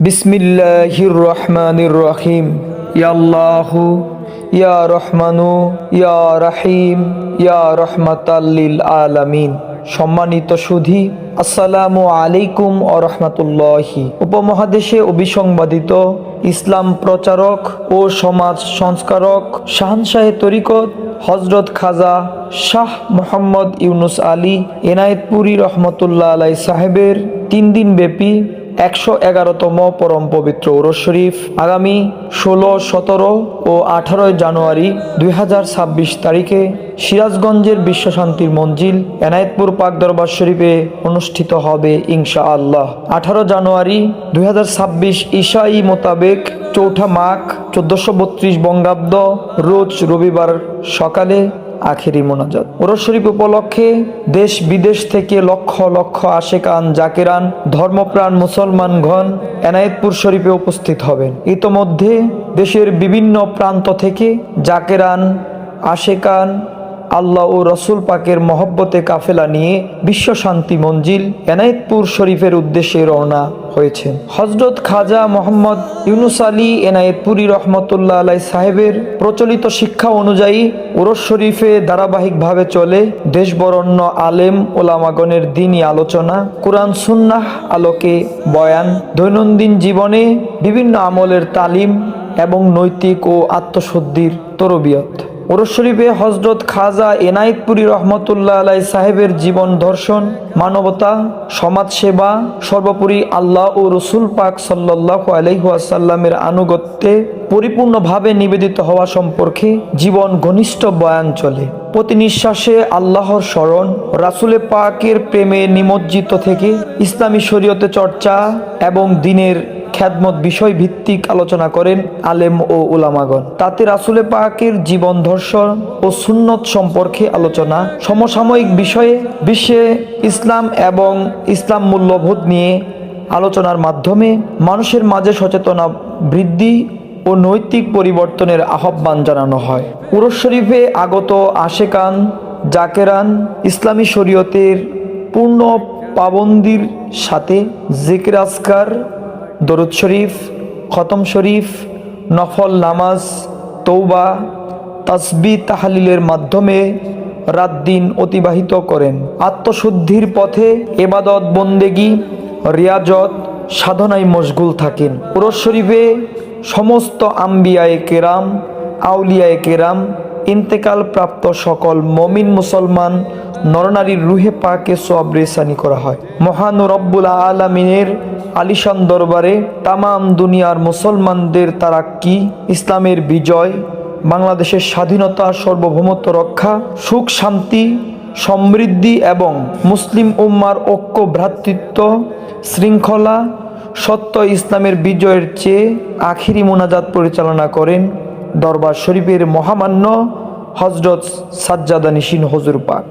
বিসমিল্লাহির রহমানির রহিম ইয়াল্লাহু ইয়া রহমানু, ইয়া রাহিম, ইয়া রহমাতাল্লিল আলামিন। সম্মানিত সুধী, আসসালামু আলাইকুম ও রহমতুল্লাহি। উপমহাদেশে অবিসংবাদিত ইসলাম প্রচারক ও সমাজ সংস্কারক শাহনশাহে তরিকত হজরত খাজা শাহ মোহাম্মদ ইউনুস আলী এনায়েতপুরি রহমতুল্লাহ আলাই সাহেবের তিন দিন ব্যাপী একশো এগারোতম পরম পবিত্র ওরস শরীফ আগামী ষোলো, সতেরো ও আঠারোই জানুয়ারি দুই হাজার ছাব্বিশ তারিখে সিরাজগঞ্জের বিশ্বশান্তির মঞ্জিল এনায়েতপুর পাক দরবার শরীফে অনুষ্ঠিত হবে ইনশা আল্লাহ আঠারো জানুয়ারি দুই হাজার ছাব্বিশ ঈশাই মোতাবেক চৌঠা মাঘ চোদ্দশো বত্রিশ বঙ্গাব্দ রোজ রবিবার সকালে আখেরি মোনাজাত। ওরস শরীফ উপলক্ষে দেশ বিদেশ থেকে লক্ষ লক্ষ আশেকান, জাকেরান, ধর্মপ্রাণ মুসলমানগণ এনায়েতপুর শরীফে উপস্থিত হবেন। ইতোমধ্যে দেশের বিভিন্ন প্রান্ত থেকে জাকেরান, আশেকান আল্লাহ ও রসুল পাকের মহব্বতে কাফেলা নিয়ে বিশ্ব শান্তি মঞ্জিল এনায়েতপুর শরীফের উদ্দেশ্যে রওনা হয়েছেন হজরত খাজা মোহাম্মদ ইউনুস আলী এনায়েতপুরি রহমতুল্লাহ আলাই সাহেবের প্রচলিত শিক্ষা অনুযায়ী ওরস শরীফে ধারাবাহিকভাবে চলে দেশবরণ্য আলেম ওলামাগণের দিনই আলোচনা, কোরআন সুন্নাহ আলোকে বয়ান, দৈনন্দিন জীবনে বিভিন্ন আমলের তালিম এবং নৈতিক ও আত্মশুদ্ধির তরবিয়ত। ওরস হজরত খাজা এনায়েতপুরি রহমতুল্লাহ আলাই সাহেবের জীবন দর্শন, মানবতা, সমাজসেবা, সর্বোপরি আল্লাহ ও রসুল পাক সাল্লাহ আলহাসাল্লামের আনুগত্যে পরিপূর্ণভাবে নিবেদিত হওয়া সম্পর্কে জীবন ঘনিষ্ঠ বয়ান চলে। প্রতি নিঃশ্বাসে আল্লাহর স্মরণ, রাসুলে পাকের প্রেমে নিমজ্জিত থেকে ইসলামী শরীয়তে চর্চা এবং দিনের খ্যাদমত বিষয় ভিত্তিক আলোচনা করেন আলেম ও উলামাগণ। তাতে রাসুলে পাকের জীবন ধর্ষণ ও সুন্নত সম্পর্কে আলোচনা, সমসাময়িক বিষয়ে বিশ্বে ইসলাম এবং ইসলাম মূল্যবোধ নিয়ে আলোচনার মাধ্যমে মানুষের মাঝে সচেতনা বৃদ্ধি ও নৈতিক পরিবর্তনের আহ্বান জানানো হয়। উরস শরীফে আগত আশেকান জাকেরান ইসলামী শরীয়তের পূর্ণ পাবন্দির সাথে জিকির আসকার দরুদ শরীফ, খতম শরীফ, নফল নামাজ তৌবা তাসবি তাহালিলের মাধ্যমে রাত দিন অতিবাহিত করেন। আত্মশুদ্ধির পথে এবাদত, বন্দেগি, রিয়াজত, সাধনায় মশগুল থাকেন। পুরস শরীফে সমস্ত আম্বিয়ায় কেরাম, আউলিয়ায় কেরাম ইন্তেকাল প্রাপ্ত সকল মমিন মুসলমান নরনারীর রুহে পাকে রেসানি করা হয়। মহান রব্বুল আলমিনের আলিশান দরবারে তামাম দুনিয়ার মুসলমানদের তারা কি? ইসলামের বিজয়, বাংলাদেশের স্বাধীনতা, সার্বভৌমত্ব রক্ষা, সুখ, শান্তি, সমৃদ্ধি এবং মুসলিম উম্মার ঐক্য, ভ্রাতৃত্ব, শৃঙ্খলা সত্য ইসলামের বিজয়ের চেয়ে আখিরি মোনাজাত পরিচালনা করেন দরবার শরীফের মহামান্য হজরত সাজ্জাদা নিশিন হজুর পাক।